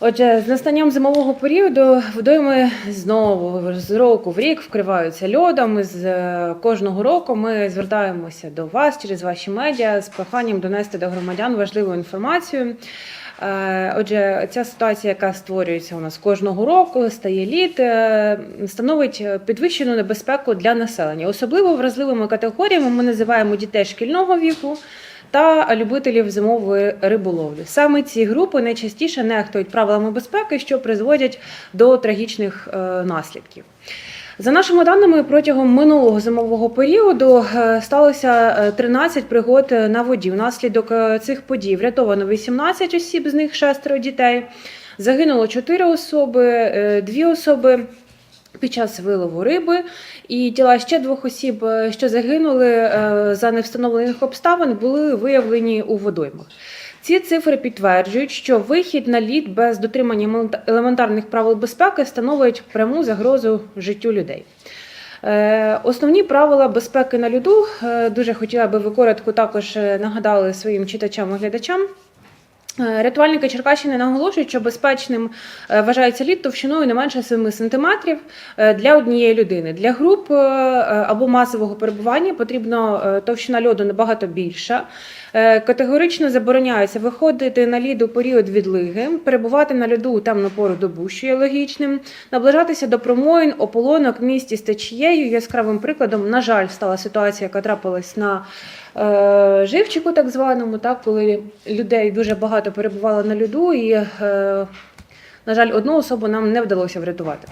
Отже, з настанням зимового періоду водойми знову з року в рік вкриваються льодом. І з е, кожного року ми звертаємося до вас через ваші медіа з проханням донести до громадян важливу інформацію. Е, Отже, ця ситуація, яка створюється у нас кожного року, стає літ, е, становить підвищену небезпеку для населення. Особливо вразливими категоріями ми називаємо дітей шкільного віку та любителів зимової риболовлі. Саме ці групи найчастіше нехтують правилами безпеки, що призводять до трагічних е, наслідків. За нашими даними, протягом минулого зимового періоду е, сталося е, 13 пригод на воді. Внаслідок е, цих подій врятовано 18 осіб, з них шестеро дітей. Загинуло 4 особи, е, дві особи під час вилову риби, і тіла ще двох осіб, е, що загинули е, за невстановлених обставин, були виявлені у водоймах. Ці цифри підтверджують, що вихід на лід без дотримання елемента- елементарних правил безпеки становить пряму загрозу життю людей. Е, Основні правила безпеки на льоду дуже хотіла би ви коротко також нагадали своїм читачам і глядачам. Е, Рятувальники Черкащини наголошують, що безпечним е, вважається лід товщиною не менше 7 см для однієї людини. Для груп е, або масового перебування потрібно е, товщина льоду набагато більша. Е, Категорично забороняється виходити на лід у період відлиги, перебувати на льоду у темну пору добу, що є логічним, наближатися до промоїн, ополонок, місць із течією. Яскравим прикладом, на жаль, стала ситуація, яка трапилась на е, живчику, так званому, так, коли людей дуже багато перебувало на льоду, і, е, на жаль, одну особу нам не вдалося врятувати.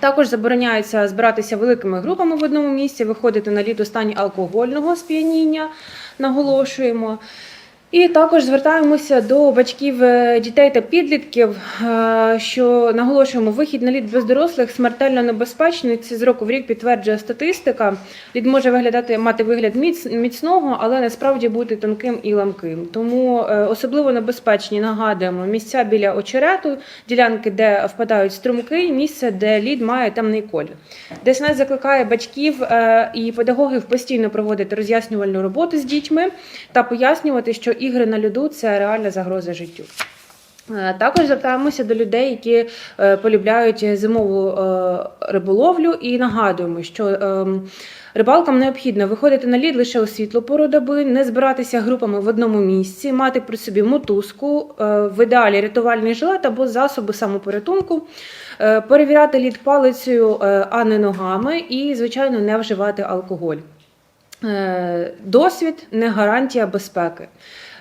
Також забороняється збиратися великими групами в одному місці, виходити на лід у стані алкогольного сп'яніння, наголошуємо. І також звертаємося до батьків е, дітей та підлітків, е, що наголошуємо, вихід на лід без дорослих смертельно небезпечний. Це з року в рік підтверджує статистика. Лід може виглядати мати вигляд міц, міцного, але насправді бути тонким і ламким. Тому е, особливо небезпечні нагадуємо місця біля очерету, ділянки, де впадають струмки, місце, де лід має темний колір. ДСНС закликає батьків і педагогів постійно проводити роз'яснювальну роботу з дітьми та пояснювати, що ігри на льоду це реальна загроза життю. Е, Також звертаємося до людей, які е, полюбляють зимову е, риболовлю, і нагадуємо, що ем, рибалкам необхідно виходити на лід лише у світлу пору доби, не збиратися групами в одному місці, мати при собі мотузку, в ідеалі рятувальний жилет або засоби самопорятунку, перевіряти лід палицею, а не ногами, і, звичайно, не вживати алкоголь. Досвід не гарантія безпеки.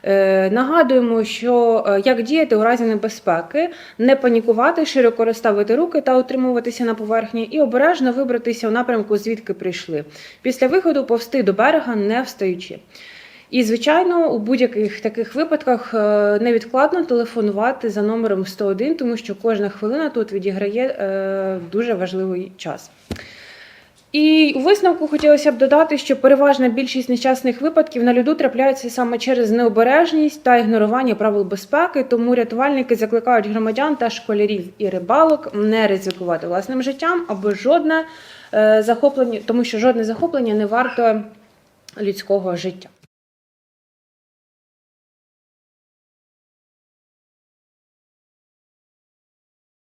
Е, Нагадуємо, що е, як діяти у разі небезпеки, не панікувати, широко розставити руки та утримуватися на поверхні, і обережно вибратися у напрямку, звідки прийшли. Після виходу повсти до берега не встаючи. І, звичайно, у будь-яких таких випадках е, невідкладно телефонувати за номером 101, тому що кожна хвилина тут відіграє дуже важливий час. І у висновку хотілося б додати, що переважна більшість нещасних випадків на льоду трапляються саме через необережність та ігнорування правил безпеки. Тому рятувальники закликають громадян та школярів і рибалок не ризикувати власним життям або жодне е, захоплення, тому що жодне захоплення не варто людського життя.